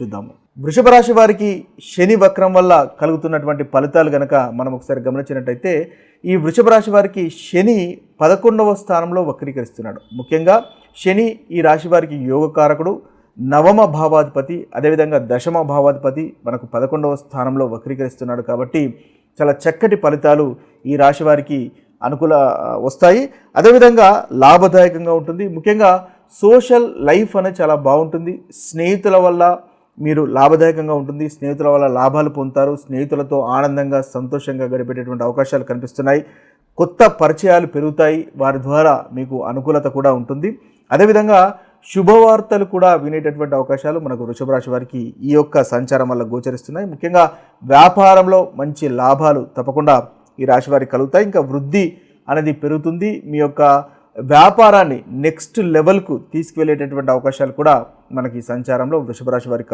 చూద్దాము. వృషభ రాశి వారికి శని వక్రం వల్ల కలుగుతున్నటువంటి ఫలితాలు గనక మనం ఒకసారి గమనించినట్టయితే ఈ వృషభ రాశి వారికి శని పదకొండవ స్థానంలో వక్రీకరిస్తున్నాడు. ముఖ్యంగా శని ఈ రాశి వారికి యోగకారకుడు నవమ భావాధిపతి అదేవిధంగా దశమ భావాధిపతి మనకు పదకొండవ స్థానంలో వక్రీకరిస్తున్నాడు కాబట్టి చాలా చక్కటి ఫలితాలు ఈ రాశి వారికి అనుకూల వస్తాయి. అదేవిధంగా లాభదాయకంగా ఉంటుంది. ముఖ్యంగా సోషల్ లైఫ్ అనేది చాలా బాగుంటుంది. స్నేహితుల వల్ల మీరు లాభదాయకంగా ఉంటుంది స్నేహితుల వల్ల లాభాలు పొందుతారు స్నేహితులతో ఆనందంగా సంతోషంగా గడిపేటటువంటి అవకాశాలు కనిపిస్తున్నాయి. కొత్త పరిచయాలు పెరుగుతాయి వారి ద్వారా మీకు అనుకూలత కూడా ఉంటుంది. అదేవిధంగా శుభవార్తలు కూడా వినేటటువంటి అవకాశాలు మనకు వృషభ రాశి వారికి ఈ యొక్క సంచారం వల్ల గోచరిస్తున్నాయి. ముఖ్యంగా వ్యాపారంలో మంచి లాభాలు తప్పకుండా ఈ రాశి వారికి కలుగుతాయి. ఇంకా వృద్ధి అనేది పెరుగుతుంది. మీ యొక్క వ్యాపారాన్ని నెక్స్ట్ లెవెల్కు తీసుకువెళ్ళేటటువంటి అవకాశాలు కూడా మనకి సంచారంలో వృషభ రాశి వారికి